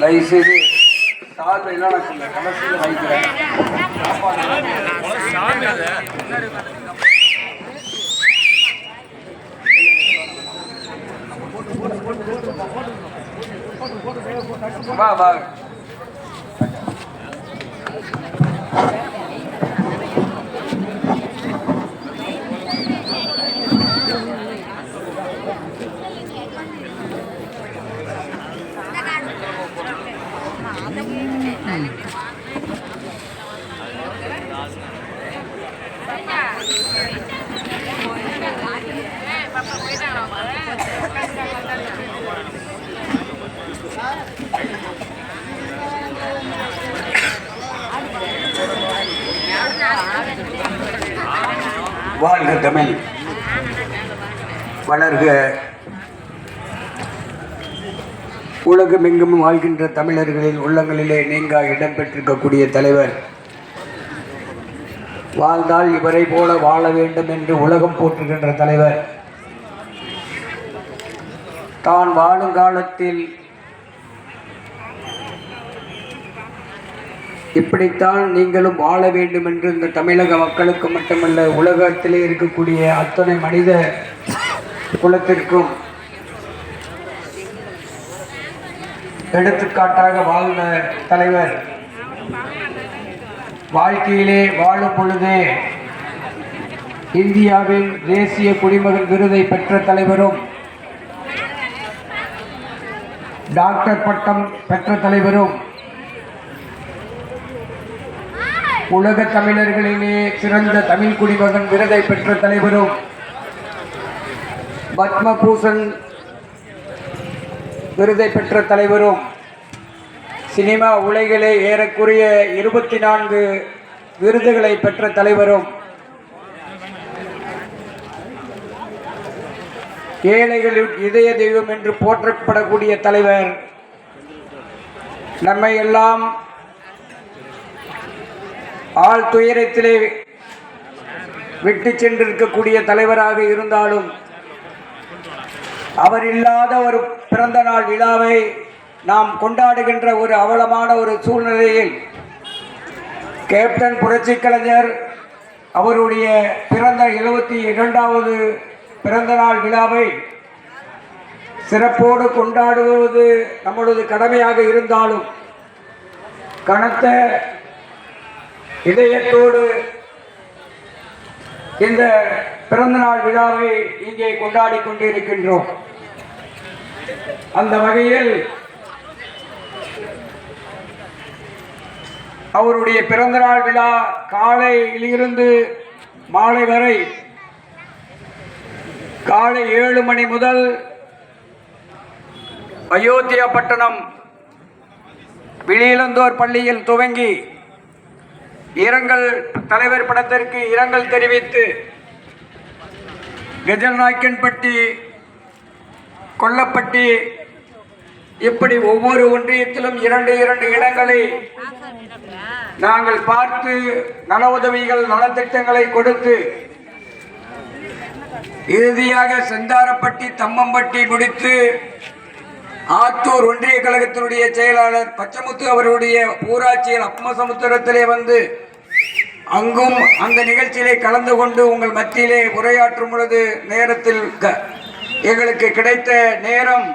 தயவுசெய்து சால்வை நான் கடைசியில் வைக்கிறேன் வா வா. வாழ்க தமிழ் வளர்க உலகமெங்கும் வாழ்கின்ற தமிழர்களின் உள்ளங்களிலே நீங்கா இடம்பெற்றிருக்கக்கூடிய தலைவர். வாழ்ந்தால் இவரை போல வாழ வேண்டும் என்று உலகம் போற்றுகின்ற தலைவர். தான் வாழும் காலத்தில் இப்படித்தான் நீங்களும் வாழ வேண்டும் என்று இந்த தமிழக மக்களுக்கு மட்டுமல்ல உலகத்திலே இருக்கக்கூடிய அத்தனை மனித குலத்திற்கும் எடுத்துக்காட்டாக வாழ்ந்த தலைவர். வாழ்க்கையிலே வாழும் பொழுதே இந்தியாவின் தேசிய குடிமகன் விருதை பெற்ற தலைவரும் டாக்டர் பட்டம் பெற்ற தலைவரும் உலக தமிழர்களிலே சிறந்த தமிழ் குடிமகன் விருதை பெற்ற தலைவரும் பத்மபூஷன் விருதை பெற்ற தலைவரும் சினிமா உலகிலே ஏறக்குறைய இருபத்தி நான்கு விருதுகளை பெற்ற தலைவரும் ஏழைகளின் இதய தெய்வம் என்று போற்றப்படக்கூடிய தலைவர் நம்மை எல்லாம் ஆள் துயரத்திலே விட்டு சென்றிருக்கக்கூடிய தலைவராக இருந்தாலும் அவர் இல்லாத ஒரு பிறந்த நாள் விழாவை நாம் கொண்டாடுகின்ற ஒரு அவலமான ஒரு சூழ்நிலையில் கேப்டன் புரட்சி கலைஞர் அவருடைய பிறந்த எழுபத்தி இரண்டாவது பிறந்த நாள் விழாவை சிறப்போடு கொண்டாடுவது நம்மளது கடமையாக இருந்தாலும் கனத்த இதயத்தோடு இந்த பிறந்தநாள் விழாவை இங்கே கொண்டாடி கொண்டிருக்கின்றோம். அந்த வகையில் அவருடைய பிறந்தநாள் விழா காலையிலிருந்து மாலை வரை காலை ஏழு மணி முதல் அயோத்தியா பட்டணம் வெளியிலந்தோர் பள்ளியில் துவங்கி இரங்கல் தலைவர் படத்திற்கு இரங்கல் தெரிவித்து கஜல்நாயக்கன்பட்டி கொல்லப்பட்டி இப்படி ஒவ்வொரு ஒன்றியத்திலும் இரண்டு இரண்டு இடங்களை நாங்கள் பார்த்து நல உதவிகள் நலத்திட்டங்களை கொடுத்து இறுதியாக செந்தாரப்பட்டி தம்மம்பட்டி முடித்து ஆத்தூர் ஒன்றிய கழகத்தினுடைய செயலாளர் பச்சமுத்து அவருடைய ஊராட்சியில் அப்பமசமுத்திரத்திலே வந்து அங்கும் அந்த நிகழ்ச்சியிலே கலந்து கொண்டு உங்கள் மத்தியிலே உரையாற்றும் பொழுது நேரத்தில் க- எங்களுக்கு கிடைத்த நேரம்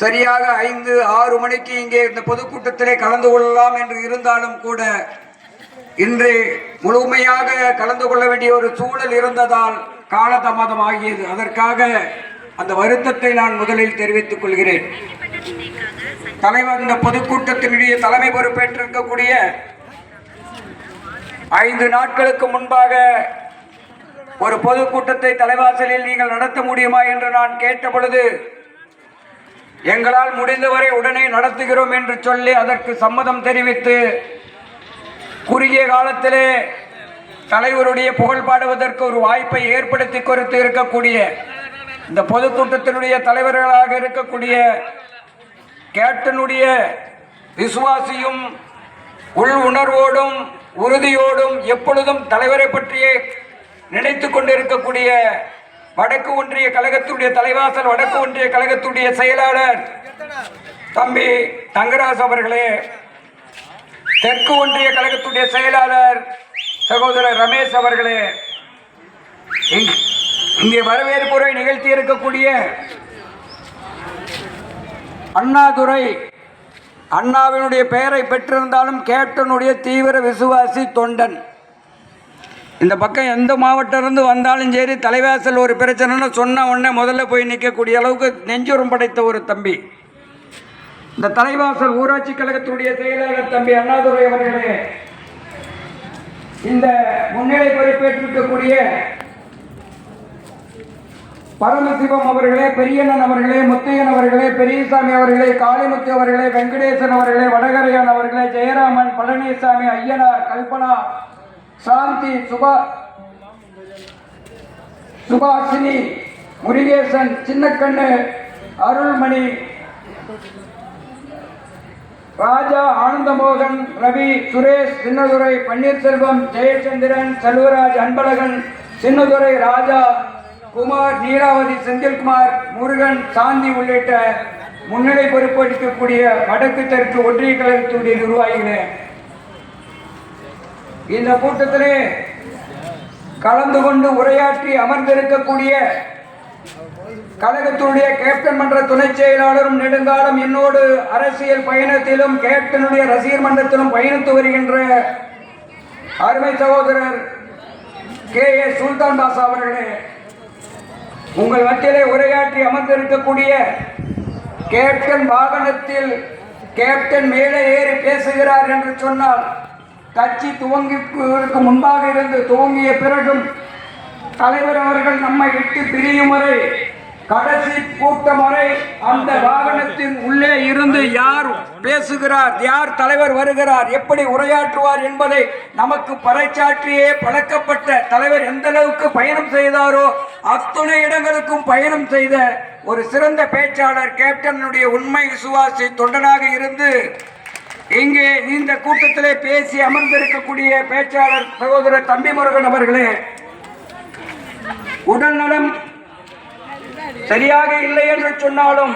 சரியாக ஐந்து ஆறு மணிக்கு இங்கே இந்த பொதுக்கூட்டத்திலே கலந்து கொள்ளலாம் என்று இருந்தாலும் கூட இன்று முழுமையாக கலந்து கொள்ள வேண்டிய ஒரு சூழல் இருந்ததால் காலதாமதம் ஆகியது. அதற்காக அந்த வருத்தத்தை நான் முதலில் தெரிவித்துக் கொள்கிறேன். தலைவர் இந்த பொதுக்கூட்டத்தினுடைய தலைமை பொறுப்பேற்றிருக்கக்கூடிய ஐந்து நாட்களுக்கு முன்பாக ஒரு பொதுக்கூட்டத்தை தலைவாசலில் நீங்கள் நடத்த முடியுமா என்று நான் கேட்ட பொழுது எங்களால் முடிந்தவரை உடனே நடத்துகிறோம் என்று சொல்லி அதற்கு சம்மதம் தெரிவித்து குறுகிய காலத்திலே தலைவருடைய புகழ் பாடுவதற்கு ஒரு வாய்ப்பை ஏற்படுத்தி கொடுத்து இருக்கக்கூடிய இந்த பொதுக்கூட்டத்தினுடைய தலைவர்களாக இருக்கக்கூடிய கேப்டனுடைய விசுவாசியும் உள் உணர்வோடும் உறுதியோடும் எப்பொழுதும் தலைவரை பற்றியே நினைத்து கொண்டிருக்கக்கூடிய வடக்கு ஒன்றிய கழகத்துடைய தலைவாசல் வடக்கு ஒன்றிய கழகத்துடைய செயலாளர் தம்பி தங்கராஜ் அவர்களே தெற்கு ஒன்றிய கழகத்துடைய செயலாளர் சகோதரர் ரமேஷ் அவர்களே இங்- இங்கே வரவேற்புரை நிகழ்த்தி இருக்கக்கூடிய அண்ணாதுரை அண்ணாவினுடைய பெயரை பெற்றிருந்தாலும் கேப்டனுடைய தீவிர விசுவாசி தொண்டன். இந்த பக்கம் எந்த மாவட்டத்திலிருந்து வந்தாலும் சரி தலைவாசல் ஒரு பிரச்சனைன்னு சொன்ன உடனே முதல்ல போய் நிற்கக்கூடிய அளவுக்கு நெஞ்சுரம் படைத்த ஒரு தம்பி. இந்த தலைவாசல் ஊராட்சி கழகத்துடைய செயலாளர் தம்பி அண்ணாதுரை அவர்களே இந்த முன்னிலை பொறுப்பேற்றிருக்கக்கூடிய பரமசிவம் அவர்களே பெரியண்ணன் அவர்களே முத்தையன் அவர்களே பெரியசாமி அவர்களே காளிமுத்து அவர்களே வெங்கடேசன் அவர்களே வடகரையான் அவர்களே ஜெயராமன் பழனிசாமி ஐயனார் கல்பனா சாந்தி சுபா சுபாஷினி முருகேசன் சின்னக்கண்ணு அருள்மணி ராஜா ஆனந்தமோகன் ரவி சுரேஷ் சின்னதுரை பன்னீர்செல்வம் ஜெயச்சந்திரன் செல்வராஜ் அன்பழகன் சின்னதுரை ராஜா குமார் நீராவதி செந்தில்குமார் முருகன் சாந்தி உள்ளிட்ட முன்னிலை பொறுப்பளிக்கக்கூடிய வடக்கு தெற்கு ஒன்றிய கழகத்துடைய நிர்வாகிகளே. இந்த கூட்டத்திலே கலந்து கொண்டு உரையாற்றி அமர்ந்திருக்கக்கூடிய கழகத்துடைய கேப்டன் மன்ற துணை செயலாளரும் நெடுங்காலம் என்னோடு அரசியல் பயணத்திலும் கேப்டனுடைய ரசிகர் மன்றத்திலும் பயணித்து வருகின்ற அருமை சகோதரர் கே. ஏ. சுல்தான் தாஸ் அவர்களே உங்கள் மத்தியிலே உரையாற்றி அமர்ந்திருக்கக்கூடிய கேப்டன் வாகனத்தில் கேப்டன் மேலே ஏறி பேசுகிறார் என்று சொன்னால் கட்சி துவங்கிற்கு முன்பாக இருந்து துவங்கிய பிறகும் தலைவர் அவர்கள் நம்மை விட்டு பிரியும் வரை கடைசி கூட்டம் வரை அந்த வாகனத்தின் உள்ளே இருந்து யார் பேசுகிறார் யார் தலைவர் வருகிறார் எப்படி உரையாற்றுவார் என்பதை நமக்கு பறைச்சாற்றியே பழக்கப்பட்ட தலைவர் எந்த அளவுக்கு பயணம் செய்தாரோ அத்துணை இடங்களுக்கும் பயணம் செய்த ஒரு சிறந்த பேச்சாளர் கேப்டனுடைய உண்மை விசுவாசி தொண்டனாக இருந்து இங்கே இந்த கூட்டத்திலே பேசி அமர்ந்திருக்கக்கூடிய பேச்சாளர் சகோதரர் தம்பி முருகன் அவர்களே உடல் நலம் சரியாக இல்லை என்று சொன்னாலும்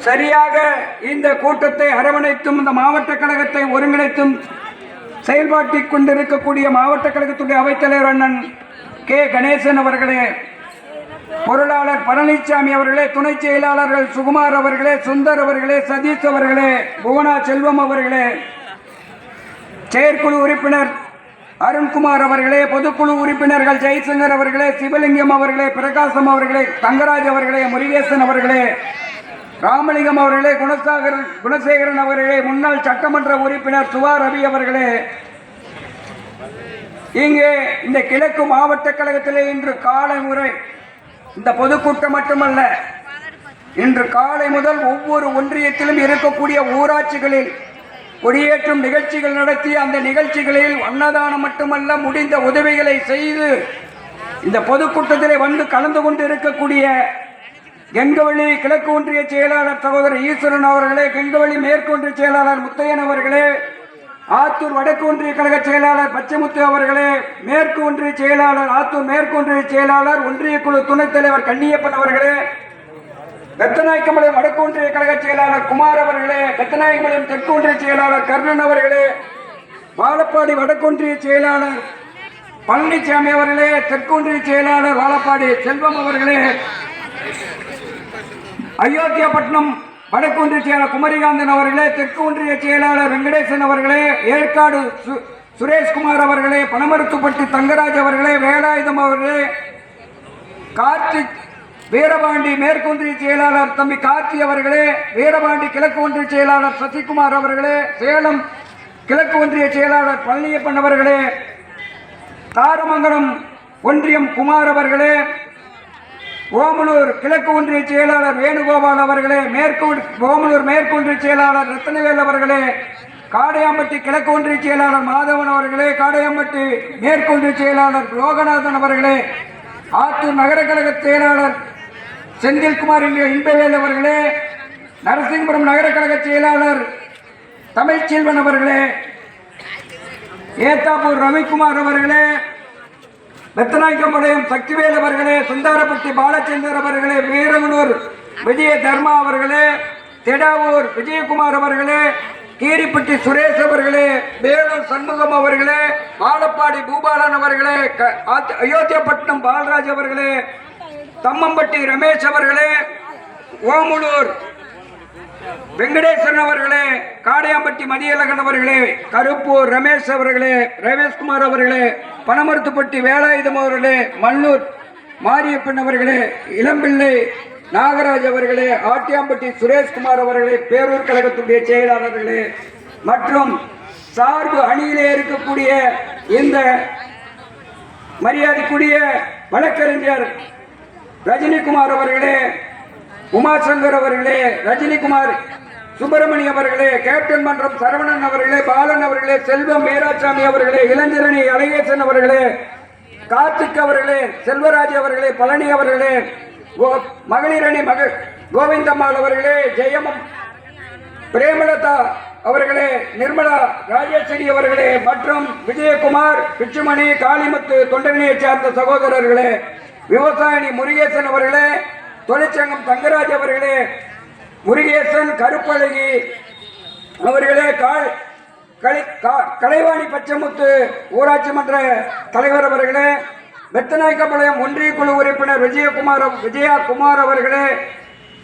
சரியாக இந்த கூட்டத்தை அரவணைத்தும் இந்த மாவட்ட கழகத்தை ஒருங்கிணைத்தும் செயல்பாட்டிக் கொண்டிருக்கக்கூடிய மாவட்ட கழகத்துடைய அவைத்தலைவர் அண்ணன் கே. கணேசன் அவர்களே பொருளாளர் பழனிசாமி அவர்களே துணை செயலாளர்கள் சுகுமார் அவர்களே சுந்தர் அவர்களே சதீஷ் அவர்களே புவனா செல்வம் அவர்களே செயற்குழு உறுப்பினர் அருண்குமார் அவர்களே பொதுக்குழு உறுப்பினர்கள் ஜெய்சங்கர் அவர்களே சிவலிங்கம் அவர்களே பிரகாசம் அவர்களே தங்கராஜ் அவர்களே முருகேசன் அவர்களே ராமலிங்கம் அவர்களே குணசாகர் குணசேகரன் அவர்களே முன்னாள் சட்டமன்ற உறுப்பினர் சுவா ரவி அவர்களே. இங்கே இந்த கிழக்கு மாவட்ட கழகத்திலே இன்று காலை முறை இந்த பொதுக்கூட்டம் மட்டுமல்ல இன்று காலை முதல் ஒவ்வொரு ஒன்றியத்திலும் இருக்கக்கூடிய ஊராட்சிகளில் கொடியேற்றும் நிகழ்ச்சிகள் நடத்தி அந்த நிகழ்ச்சிகளில் அன்னதானம் மட்டுமல்ல முடிந்த உதவிகளை செய்து இந்த பொதுக்கூட்டத்திலே வந்து கலந்து கொண்டு இருக்கக்கூடிய கெங்கவழி கிழக்கு ஒன்றிய செயலாளர் சகோதரர் ஈஸ்வரன் அவர்களே கெங்கவழி மேற்கொன்றிய செயலாளர் முத்தையன் அவர்களே ஆத்தூர் வடக்கு ஒன்றிய கழக செயலாளர் பச்சைமுத்து அவர்களே மேற்கு ஒன்றிய செயலாளர் ஆத்தூர் மேற்கு ஒன்றிய செயலாளர் ஒன்றிய குழு துணைத் தலைவர் கண்ணியப்பன் அவர்களே கத்தநாயக்கமலை வடக்கு ஒன்றிய கழக செயலாளர் குமார் அவர்களே கத்தநாயக்கமலை தெற்கு ஒன்றிய செயலாளர் கர்ணன் அவர்களே வாழப்பாடி வடக்கொன்றிய செயலாளர் பழனிசாமி அவர்களே தெற்கொன்றிய செயலாளர் வாழப்பாடி செல்வம் அவர்களே அயோத்தியாபட்டினம் வடக்கு ஒன்றிய செயலாளர் குமரிகாந்தன் அவர்களே தெற்கு ஒன்றிய செயலாளர் வெங்கடேசன் அவர்களே ஏற்காடு சு- சுரேஷ்குமார் அவர்களே பணமருத்துப்பட்டி தங்கராஜ் அவர்களே வேலாயுதம் அவர்களே கார்த்திக் வீரபாண்டி மேற்கொன்றிய செயலாளர் தம்பி கார்த்தி அவர்களே வீரபாண்டி கிழக்கு ஒன்றிய செயலாளர் சசிகுமார் அவர்களே சேலம் கிழக்கு ஒன்றிய செயலாளர் பழனியப்பன் அவர்களே தாரமங்கலம் ஒன்றியம் குமார் அவர்களே ஓமலூர் கிழக்கு ஒன்றிய செயலாளர் வேணுகோபால் அவர்களே மேற்கு ஓமலூர் மேற்கு ஒன்றிய செயலாளர் ரத்னவேல் அவர்களே காடையாம்பட்டி கிழக்கு ஒன்றிய செயலாளர் மாதவன் அவர்களே காடையாம்பட்டி மேற்கு ஒன்றிய செயலாளர் லோகநாதன் அவர்களே ஆத்தூர் நகர கழக செயலாளர் செந்தில்குமார் இன்பவேல் அவர்களே நரசிங்கபுரம் நகர கழக செயலாளர் தமிழ்ச்செல்வன் அவர்களே ஏத்தாப்பூர் ரவிக்குமார் அவர்களே ரத்தநாயக்கம்பாளையம் சக்திவேல் அவர்களே சுந்தாரப்பட்டி பாலச்சந்தர் அவர்களே வீரமனூர் விஜய தர்மா அவர்களே திடாவூர் விஜயகுமார் அவர்களே கீரிப்பட்டி சுரேஷ் அவர்களே வேலூர் சண்முகம் அவர்களே ஆலப்பாடி பூபாலன் அவர்களே க- ஆத்- அயோத்தியாப்பட்டினம் பாலராஜ் அவர்களே தம்மம்பட்டி ரமேஷ் அவர்களே ஓமுலூர் வெங்கடேசன் அவர்களே காடையாம்பட்டி மதியழகன் அவர்களே கருப்பூர் ரமேஷ் அவர்களே ரமேஷ்குமார் அவர்களே பனமருத்துப்பட்டி வேலாயுதம் அவர்களே மல்லூர் மாரியப்பன் அவர்களே இளம்பிள்ளை நாகராஜ் அவர்களே ஆட்டியாம்பட்டி சுரேஷ்குமார் அவர்களே பேரூர் கழகத்துடைய செயலாளர்களே மற்றும் சார்பு அணியிலே இருக்கக்கூடிய இந்த மரியாதைக்குரிய வழக்கறிஞர் ரஜினிகுமார் அவர்களே உமாசங்கர் அவர்களே ரஜினிகுமார் சுப்பிரமணி அவர்களே கேப்டன் மன்றம் சரவணன் அவர்களே பாலன் அவர்களே செல்வம் வீராசாமி அவர்களே இளஞ்சரணி அழகேசன் அவர்களே கார்த்திக் அவர்களே செல்வராஜ் அவர்களே பழனி அவர்களே கோ- மகள் கோவிந்தம்மாள் அவர்களே ஜெயமம் பிரேமலதா அவர்களே நிர்மலா ராஜேஸ்வரி அவர்களே மற்றும் விஜயகுமார் பிச்சுமணி காளிமுத்து தொண்டனியை சார்ந்த சகோதரர்களே விவசாயி முருகேசன் அவர்களே தொழிற்சங்கம் தங்கராஜ் அவர்களே முருகேசன் கருப்பழகி அவர்களே கால் கலை கா- கலைவாணி பச்சமுத்து ஊராட்சி மன்ற தலைவர் அவர்களே வெத்தநாயக்கபாளையம் ஒன்றிய குழு உறுப்பினர் விஜயகுமார் விஜயகுமார் அவர்களே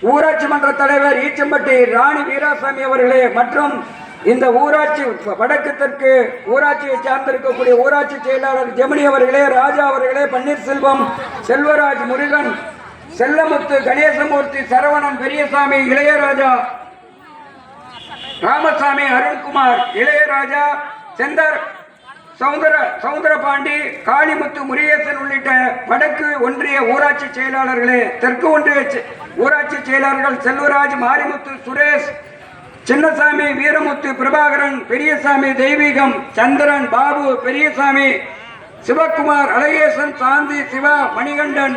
ஊராட்சி மன்ற தலைவர் ஈச்சம்பட்டி ராணி வீராசாமி அவர்களே மற்றும் இந்த ஊராட்சி வடக்கு தெற்கு ஊராட்சியை சார்ந்திருக்கக்கூடிய ஊராட்சி செயலாளர் ஜெமினி அவர்களே ராஜா அவர்களே பன்னீர்செல்வம் செல்வராஜ் முருகன் செல்லமுத்து கணேசமூர்த்தி சரவணன் பெரியசாமி இளையராஜா. ராமசாமி அருண்குமார் இளையராஜா. செந்தர் சவுந்தர சவுந்தரபாண்டி காளிமுத்து முருகேசன் உள்ளிட்ட வடக்கு ஒன்றிய ஊராட்சி செயலாளர்களே தெற்கு ஒன்றிய ஊராட்சி செயலாளர்கள் செல்வராஜ் மாரிமுத்து சுரேஷ் சின்னசாமி வீரமுத்து பிரபாகரன் பெரியசாமி தெய்வீகம் சந்திரன் பாபு பெரியசாமி சிவகுமார் அழகேசன் சாந்தி சிவா மணிகண்டன்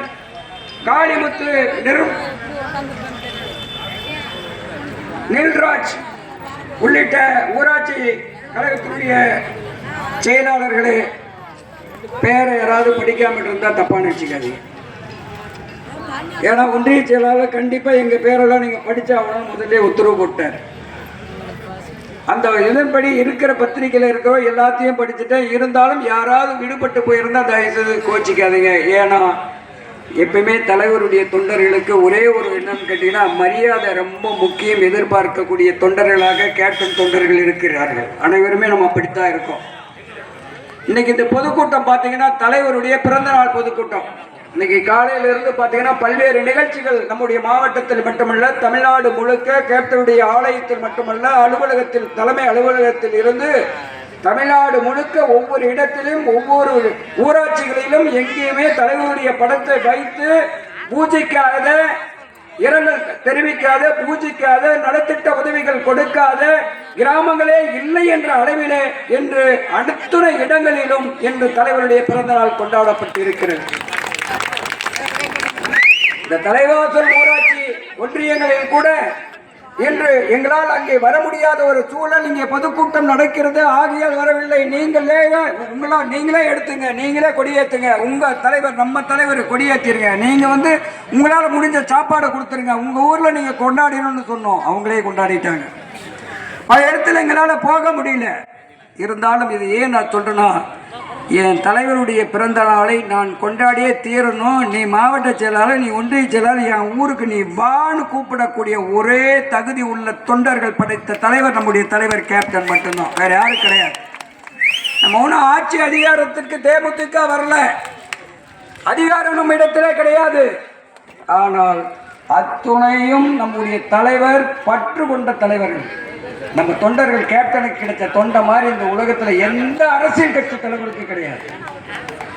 காளிமுத்து நிரும் நீல்ராஜ் உள்ளிட்ட ஊராட்சி கழகத்தினுடைய செயலாளர்களே பேரை யாராவது படிக்காம இருந்தா தப்பாக நினைச்சுக்காதீங்க. ஏன்னா ஒன்றிய செயலாளர் கண்டிப்பா எங்க பேரெல்லாம் நீங்க படிச்சாகணும். முதல்ல உத்தரவு போட்டார். அந்த இதன்படி இருக்கிற பத்திரிக்கையில் இருக்கிற எல்லாத்தையும் படிச்சுட்டேன். இருந்தாலும் யாராவது விடுபட்டு போயிருந்தா தயவுசெய்து கோச்சிக்காதீங்க. ஏன்னா எப்பயுமே தலைவருடைய தொண்டர்களுக்கு ஒரே ஒரு என்னன்னு கேட்டீங்கன்னா மரியாதை ரொம்ப முக்கியம் எதிர்பார்க்கக்கூடிய தொண்டர்களாக கேப்டன் தொண்டர்கள் இருக்கிறார்கள். அனைவருமே நம்ம அப்படித்தான் இருக்கோம். இன்னைக்கு இந்த பொதுக்கூட்டம் பார்த்தீங்கன்னா தலைவருடைய பிறந்த நாள் பொதுக்கூட்டம். இன்னைக்கு காலையில இருந்து பார்த்தீங்கன்னா பல்வேறு நிகழ்ச்சிகள் நம்முடைய மாவட்டத்தில் மட்டுமல்ல தமிழ்நாடு முழுக்க கேப்டனுடைய ஆலயத்தில் மட்டுமல்ல அலுவலகத்தில் தலைமை அலுவலகத்தில் இருந்து தமிழ்நாடு முழுக்க ஒவ்வொரு இடத்திலும் ஒவ்வொரு ஊராட்சிகளிலும் எங்கேயுமே தலைவருடைய படத்தை வைத்து பூஜைக்காத இரங்கல் தெரிவிக்காத பூஜிக்காத நலத்திட்ட உதவிகள் கொடுக்காத கிராமங்களே இல்லை என்ற அளவிலே என்று அனைத்துணை இடங்களிலும் என்று தலைவருடைய பிறந்தநாள் கொண்டாடப்பட்டு இருக்கிறது இந்த தலைவாசல் ஊராட்சி ஒன்றியங்களில் கூட இன்று எங்களால் அங்கே வர முடியாத ஒரு சூழல் இங்கே பொதுக்கூட்டம் நடக்கிறது. ஆகியால் வரவில்லை. நீங்களே உங்களா நீங்களே எடுத்துங்க நீங்களே கொடியேற்றுங்க உங்கள் தலைவர் நம்ம தலைவர் கொடியேற்றிருங்க நீங்கள் வந்து உங்களால் முடிஞ்ச சாப்பாடை கொடுத்துருங்க. உங்கள் ஊரில் நீங்கள் கொண்டாடினோம்னு சொன்னோம். அவங்களே கொண்டாடிட்டாங்க. பல இடத்துல எங்களால் போக முடியல. இருந்தாலும் இது ஏன் நான் சொல்கிறேன்னா என் தலைவருடைய பிறந்த நாளை நான் கொண்டாடியே தீரணும். நீ மாவட்ட செயலாளர் நீ ஒன்றிய செயலாளர் என் ஊருக்கு நீ வான்னு கூப்பிடக்கூடிய ஒரே தகுதி உள்ள தொண்டர்கள் படைத்த தலைவர் நம்முடைய தலைவர் கேப்டன் மட்டும்தான். வேற யாரும் கிடையாது. நம்ம ஒன்றும் ஆட்சி அதிகாரத்திற்கு தேமுதிக வரல. அதிகாரம் நம்ம இடத்திலே கிடையாது. ஆனால் அத்துணையும் நம்முடைய தலைவர் பற்று கொண்ட தலைவர்கள். நம்ம தொண்டர்கள் கேப்டனுக்கு கிடைச்ச தொண்டை மாதிரி இந்த உலகத்துல எந்த அரசியல் கட்சி தலைவருக்கு கிடையாது.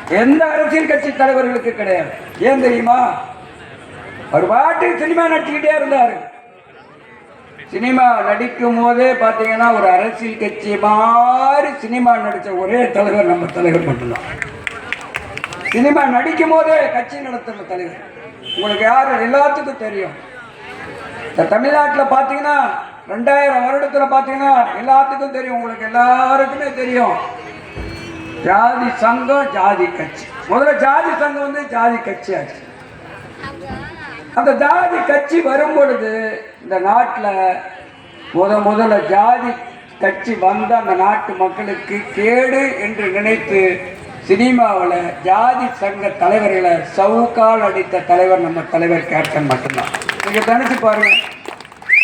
எந்த அரசியல் கட்சி தலைவர்களுக்கு கிடையாது. ஏன் தெரியுமா? அவர் பாட்டு சினிமா நடிச்சுக்கிட்டே இருந்தாரு. சினிமா நடிக்கும் போதே பார்த்தீங்கன்னா ஒரு அரசியல் கட்சி மாதிரி சினிமா நடிச்ச ஒரே தலைவர் நம்ம தலைவர் மட்டும்தான். சினிமா நடிக்கும் போதே கட்சி நடத்துகிற தலைவர். உங்களுக்கு யார் எல்லாத்துக்கும் தெரியும். இந்த தமிழ்நாட்டில் பார்த்தீங்கன்னா ரெண்டாயிரம் வருடத்தில் பார்த்தீங்கன்னா எல்லாத்துக்கும் தெரியும். உங்களுக்கு எல்லாருக்குமே தெரியும். ஜாதி சங்கம் ஜாதி கட்சி. முதல்ல ஜாதி சங்கம் வந்து ஜாதி கட்சி ஆச்சு. அந்த ஜாதி கட்சி வரும் பொழுது இந்த நாட்டில் முத முதல்ல ஜாதி கட்சி வந்த அந்த நாட்டு மக்களுக்கு கேடு என்று நினைத்து சினிமாவில் ஜாதி சங்க தலைவர்களை சவுக்கால் அடித்த தலைவர் நம்ம தலைவர் கேப்டன் மட்டும்தான். நீங்கள் தனிச்சு பாருங்கள்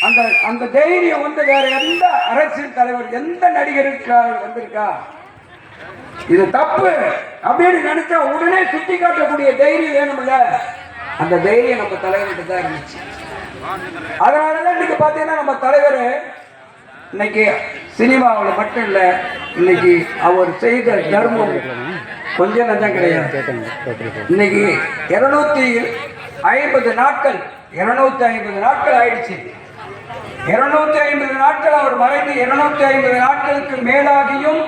அந்த அந்த தைரியம் வந்து வேற எந்த அரசியல் தலைவர் எந்த நடிகருக்கு வந்திருக்கா? இது தப்பு அப்படின்னு நினைச்சா உடனே சுட்டி காட்டக்கூடிய தைரியம் வேணும்ல. அந்த தைரியம் நம்ம தலைவர்கிட்ட தான் இருந்துச்சு. அதனாலதான் இன்னைக்கு பார்த்தீங்கன்னா நம்ம தலைவர் இன்னைக்கு சினிமாவில் மட்டும் இல்லை இன்னைக்கு அவர் செய்த தர்மம் கொஞ்சம் நஞ்சம் கிடையாது. இன்னைக்கு இருநூத்தி ஐம்பது நாட்கள் இருநூத்தி ஐம்பது நாட்கள் ஆயிடுச்சு. இருநூத்தி ஐம்பது நாட்கள் அவர் மறைந்து இருநூத்தி ஐம்பது நாட்களுக்கு மேலாகியும்